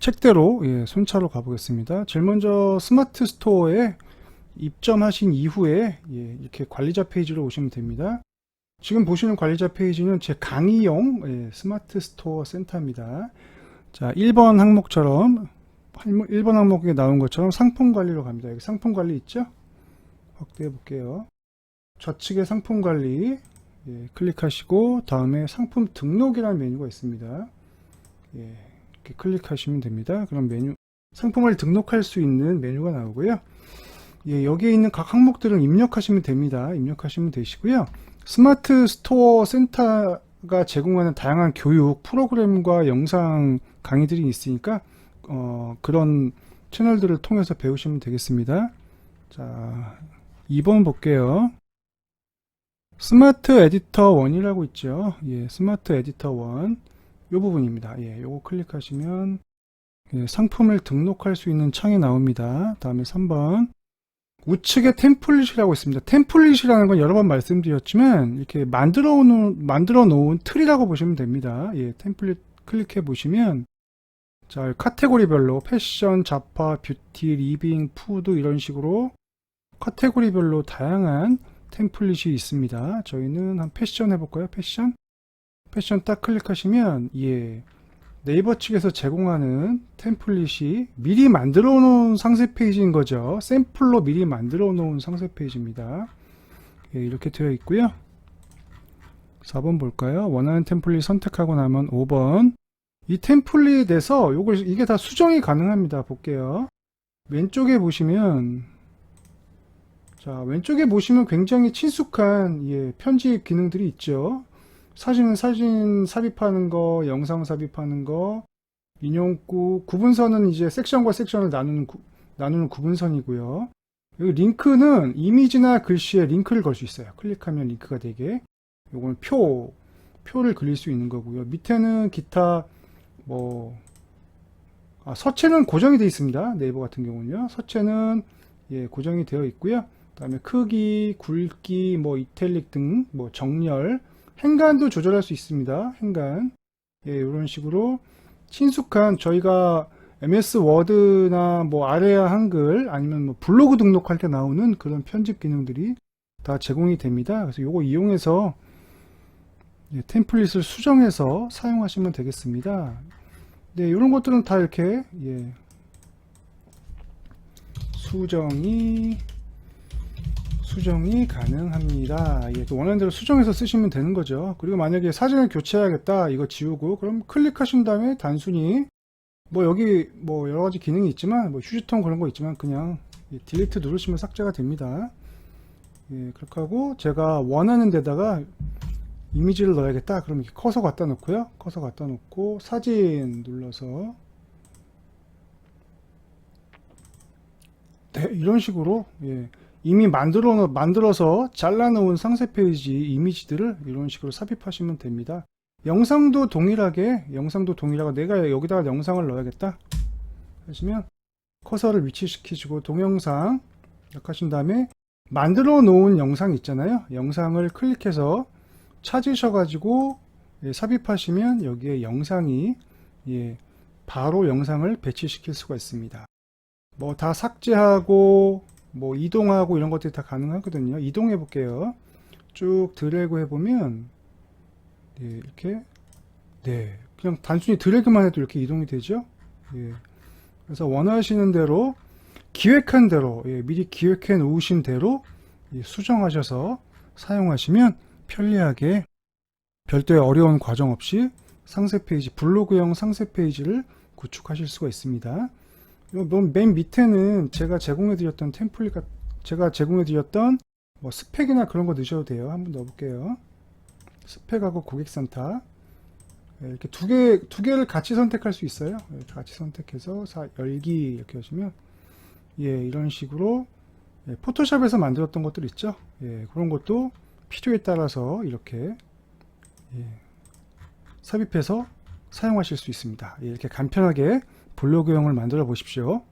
책대로 예, 순차로 가보겠습니다. 제일 먼저 스마트 스토어에 입점하신 이후에 예, 이렇게 관리자 페이지로 오시면 됩니다. 지금 보시는 관리자 페이지는 제 강의용 예, 스마트 스토어 센터입니다. 자, 1번 항목처럼 1번 항목에 나온 것처럼 상품 관리로 갑니다. 여기 상품 관리 있죠? 확대해 볼게요. 좌측에 상품 관리 예, 클릭하시고 다음에 상품 등록이라는 메뉴가 있습니다. 예, 이렇게 클릭하시면 됩니다. 그럼 메뉴 상품을 등록할 수 있는 메뉴가 나오고요. 예, 여기에 있는 각 항목들을 입력하시면 됩니다. 입력하시면 되시고요. 스마트 스토어 센터가 제공하는 다양한 교육 프로그램과 영상 강의들이 있으니까 어, 그런 채널들을 통해서 배우시면 되겠습니다. 자, 2번 볼게요. 스마트 에디터 1이라고 있죠. 예, 스마트 에디터 1. 이 부분입니다. 예, 요거 클릭하시면 예, 상품을 등록할 수 있는 창이 나옵니다. 다음에 3번. 우측에 템플릿이라고 있습니다. 템플릿이라는 건 여러 번 말씀드렸지만 이렇게 만들어 놓은 만들어 놓은 틀이라고 보시면 됩니다. 예, 템플릿 클릭해 보시면 자, 카테고리별로 패션, 잡화, 뷰티, 리빙, 푸드 이런 식으로 카테고리별로 다양한 템플릿이 있습니다. 저희는 한 패션 해볼까요? 패션? 패션 딱 클릭하시면 예 네이버 측에서 제공하는 템플릿이 미리 만들어 놓은 상세 페이지인 거죠. 샘플로 미리 만들어 놓은 상세 페이지입니다. 예, 이렇게 되어 있고요. 4번 볼까요? 원하는 템플릿 선택하고 나면 5번 이 템플릿에서 요걸 이게 다 수정이 가능합니다. 볼게요. 왼쪽에 보시면 자, 왼쪽에 보시면 굉장히 친숙한 예, 편집 기능들이 있죠. 사진은 사진 삽입하는 거, 영상 삽입하는 거, 인용구, 구분선은 이제 섹션과 섹션을 나누는, 구, 나누는 구분선이고요. 여기 링크는 이미지나 글씨에 링크를 걸 수 있어요. 클릭하면 링크가 되게. 요거는 표, 표를 그릴 수 있는 거고요. 밑에는 기타, 뭐, 아, 서체는 고정이 되어 있습니다. 네이버 같은 경우는요. 서체는 예, 고정이 되어 있고요. 그 다음에 크기, 굵기, 뭐 이탈릭 등 뭐 정렬, 행간도 조절할 수 있습니다. 행간. 예, 이런 식으로 친숙한 저희가 MS 워드나 뭐 아레아 한글 아니면 뭐 블로그 등록할 때 나오는 그런 편집 기능들이 다 제공이 됩니다. 그래서 이거 이용해서 예, 템플릿을 수정해서 사용하시면 되겠습니다. 네, 이런 것들은 다 이렇게 예, 수정이 수정이 가능합니다. 예, 또 원하는 대로 수정해서 쓰시면 되는 거죠. 그리고 만약에 사진을 교체해야겠다 이거 지우고 그럼 클릭하신 다음에 단순히 뭐 여기 뭐 여러 가지 기능이 있지만 뭐 휴지통 그런 거 있지만 그냥 예, 딜리트 누르시면 삭제가 됩니다. 예, 그렇게 하고 제가 원하는 데다가 이미지를 넣어야겠다 그럼 이렇게 커서 갖다 놓고요. 커서 갖다 놓고 사진 눌러서 네, 이런 식으로 예, 이미 만들어 만들어서 잘라놓은 상세 페이지 이미지들을 이런 식으로 삽입하시면 됩니다. 영상도 동일하게 영상도 동일하고 내가 여기다가 영상을 넣어야겠다 하시면 커서를 위치시키시고 동영상 하신 다음에 만들어 놓은 영상 있잖아요. 영상을 클릭해서 찾으셔 가지고 예, 삽입하시면 여기에 영상이 예, 바로 영상을 배치시킬 수가 있습니다. 뭐 다 삭제하고 뭐 이동하고 이런 것들이 다 가능하거든요. 이동해 볼게요. 쭉 드래그 해보면 네, 이렇게 네 그냥 단순히 드래그만 해도 이렇게 이동이 되죠. 예. 그래서 원하시는 대로 기획한 대로 예, 미리 기획해 놓으신 대로 예, 수정하셔서 사용하시면 편리하게 별도의 어려운 과정 없이 상세 페이지 블로그형 상세 페이지를 구축하실 수가 있습니다. 맨 밑에는 제가 제공해드렸던 템플릿, 제가 제공해드렸던 뭐 스펙이나 그런 거 넣으셔도 돼요. 한번 넣어볼게요. 스펙하고 고객센터. 예, 이렇게 두 개, 두 개를 같이 선택할 수 있어요. 이렇게 같이 선택해서 사, 열기 이렇게 하시면, 예, 이런 식으로, 예, 포토샵에서 만들었던 것들 있죠. 예, 그런 것도 필요에 따라서 이렇게, 예, 삽입해서 사용하실 수 있습니다. 예, 이렇게 간편하게 블로그형을 만들어 보십시오.